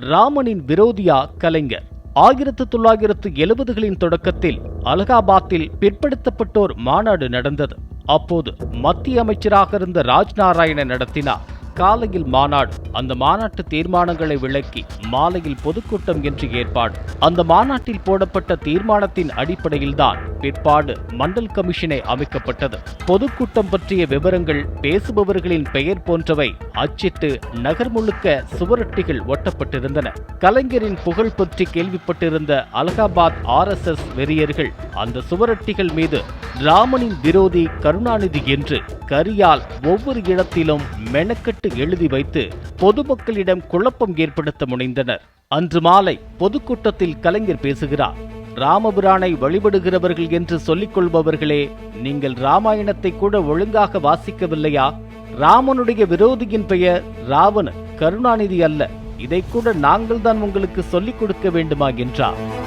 ராமனின் விரோதியா கலைஞர். ஆயிரத்து தொள்ளாயிரத்து எழுபதுகளின் தொடக்கத்தில் அலகாபாத்தில் பிற்படுத்தப்பட்டோர் மாநாடு நடந்தது. அப்போது மத்திய அமைச்சராக இருந்த ராஜ்நாராயணன் நடத்தினார். காலையில் மாநாடு அந்த மாநாட்டு தீர்மானங்களை விளக்கி மாலையில் பொதுக்கூட்டம் என்று ஏற்பாடு. அந்த மாநாட்டில் போடப்பட்ட தீர்மானத்தின் அடிப்படையில்தான் பிற்பாடு மண்டல் கமிஷனை அமைக்கப்பட்டது. பொதுக்கூட்டம் பற்றிய விவரங்கள் பேசுபவர்களின் பெயர் போன்றவை அச்சிட்டு நகர் முழுக்க சுவரொட்டிகள் ஒட்டப்பட்டிருந்தன. கலைஞரின் புகழ் பற்றி கேள்விப்பட்டிருந்த அலகாபாத் ஆர் எஸ் எஸ் வெறியர்கள் அந்த சுவரொட்டிகள் மீது ராமனின் விரோதி கருணாநிதி என்று கரியால் ஒவ்வொரு இடத்திலும் மெனக்கட்டு எழுதி வைத்து பொதுமக்களிடம் குழப்பம் ஏற்படுத்த முனைந்தனர். அன்று மாலை பொதுக்கூட்டத்தில் கலைஞர் பேசுகிறார். ராமபிரானை வழிபடுகிறவர்கள் என்று சொல்லிக் கொள்பவர்களே நீங்கள் ராமாயணத்தை கூட ஒழுங்காக வாசிக்கவில்லையா? ராமனுடைய விரோதியின் பெயர் ராவணன் கருணாநிதி அல்ல. இதை கூட நாங்கள் தான் உங்களுக்கு சொல்லிக் கொடுக்க வேண்டுமா என்றார்.